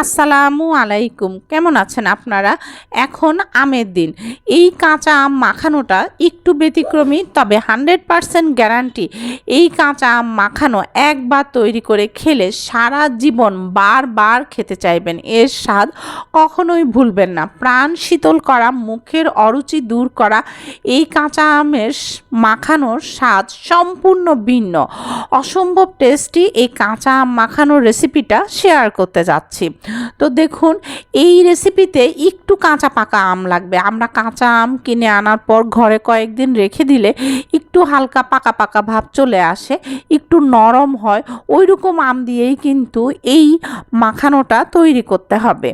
আসসালামু আলাইকুম। কেমন আছেন আপনারা? এখন আমের দিন। এই কাঁচা আম মাখানোটা একটু ব্যতিক্রমী, তবে হান্ড্রেড পারসেন্ট গ্যারান্টি। এই কাঁচা আম মাখানো একবার তৈরি করে খেলে সারা জীবন বারবার খেতে চাইবেন। এর স্বাদ কখনোই ভুলবেন না। প্রাণ শীতল করা, মুখের অরুচি দূর করা, এই কাঁচা আমের মাখানোর স্বাদ সম্পূর্ণ ভিন্ন। অসম্ভব টেস্টি এই কাঁচা আম মাখানোর রেসিপিটা শেয়ার করতে যাচ্ছি। তো দেখুন, এই রেসিপিতে একটু কাঁচা পাকা আম লাগবে। আমরা কাঁচা আম কিনে আনার পর ঘরে কয়েকদিন রেখে দিলে একটু হালকা পাকা পাকা ভাব চলে আসে, একটু নরম হয়। ওই রকম আম দিয়েই কিন্তু এই মাখানোটা তৈরি করতে হবে।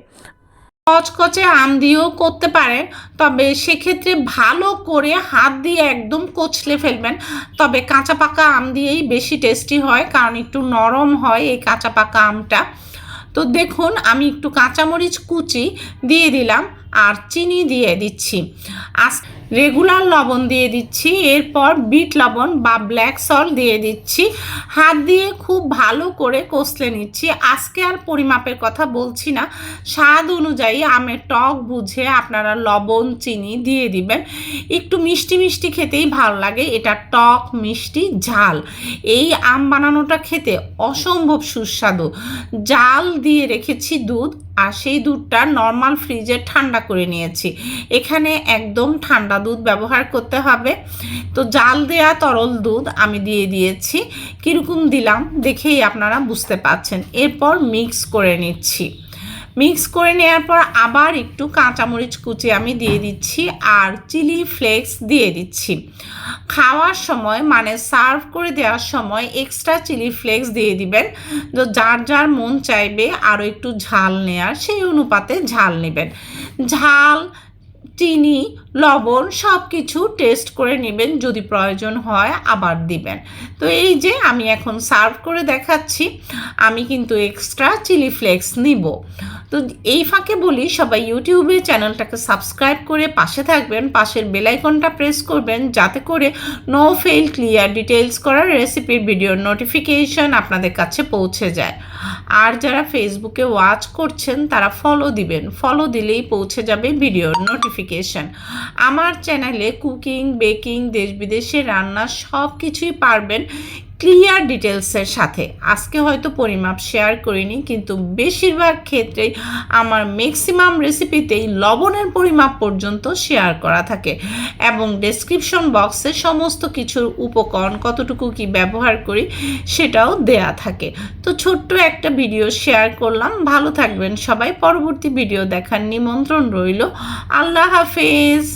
কচকচে আম দিয়েও করতে পারেন, তবে সেক্ষেত্রে ভালো করে হাত দিয়ে একদম কচলে ফেলবেন। তবে কাঁচা পাকা আম দিয়েই বেশি টেস্টি হয়, কারণ একটু নরম হয় এই কাঁচা পাকা আমটা। তো দেখুন আমি একটু কাঁচামরিচ কুচি দিয়ে দিলাম। আর চিনি দিয়ে দিচ্ছি। আস রেগুলার লবণ দিয়ে দিচ্ছি। এরপর বিট লবণ বা ব্ল্যাক সল্ট দিয়ে দিচ্ছি। হাত দিয়ে খুব ভালো করে কষলে নিচ্ছি। আজকে আর পরিমাপের কথা বলছি না। স্বাদ অনুযায়ী আমের টক বুঝে আপনারা লবণ, চিনি দিয়ে দিবেন। একটু মিষ্টি মিষ্টি খেতেই ভালো লাগে। এটা টক, মিষ্টি, ঝাল। এই আম বানানোটা খেতে অসম্ভব সুস্বাদু। জাল দিয়ে রেখেছি দুধ। আর সেই দুধটা নর্মাল ফ্রিজে ঠান্ডা করে নিয়েছি। এখানে একদম ঠান্ডা দুধ ব্যবহার করতে হবে। তো জাল দেয়া তরল দুধ আমি দিয়ে দিয়েছি। কীরকম দিলাম দেখেই আপনারা বুঝতে পাচ্ছেন এরপর মিক্স করে নিচ্ছি। মিক্স করে নেওয়ার পর আবার একটু কাঁচামরিচ কুচি আমি দিয়ে দিচ্ছি আর চিলি ফ্লেক্স দিয়ে দিচ্ছি। খাওয়ার সময় মানে সার্ভ করে দেওয়ার সময় এক্সট্রা চিলি ফ্লেক্স দিয়ে দিবেন। তো যার যার মন চাইবে আরও একটু ঝাল নেয়ার সেই অনুপাতে ঝাল নেবেন। ঝাল, চিনি, লবণ সব কিছু টেস্ট করে নেবেন যদি প্রয়োজন হয় আবার দিবেন। তো এই যে আমি এখন সার্ভ করে দেখাচ্ছি, আমি কিন্তু এক্সট্রা চিলি ফ্লেক্স নিব। তো এই ফাঁকে বলি, সবাই ইউটিউবে চ্যানেলটাকে সাবস্ক্রাইব করে পাশে থাকবেন, পাশের বেলাইকনটা প্রেস করবেন, যাতে করে নো ফেল ক্লিয়ার ডিটেলস করার রেসিপির ভিডিওর নোটিফিকেশন আপনাদের কাছে পৌঁছে যায়। আর যারা ফেসবুকে ওয়াচ করছেন, তারা ফলো দিবেন। ফলো দিলেই পৌঁছে যাবে ভিডিওর নোটিফিকেশন আমার চ্যানেলে কুকিং বেকিং দেশ বিদেশে রান্না সব কিছুই পারবেন। ক্লিয়ার ডিটেলসের সাথে। আজকে হয়তো পরিমাপ শেয়ার করিনি, কিন্তু বেশিরভাগ ক্ষেত্রেই আমার ম্যাক্সিমাম রেসিপিতেই লবণের পরিমাপ পর্যন্ত শেয়ার করা থাকে এবং ডেসক্রিপশন বক্সে সমস্ত কিছুর উপকরণ কতটুকু কি ব্যবহার করি সেটাও দেয়া থাকে। তো ছোট্ট একটা ভিডিও শেয়ার করলাম। ভালো থাকবেন সবাই। পরবর্তী ভিডিও দেখার নিমন্ত্রণ রইল। আল্লাহ হাফেজ।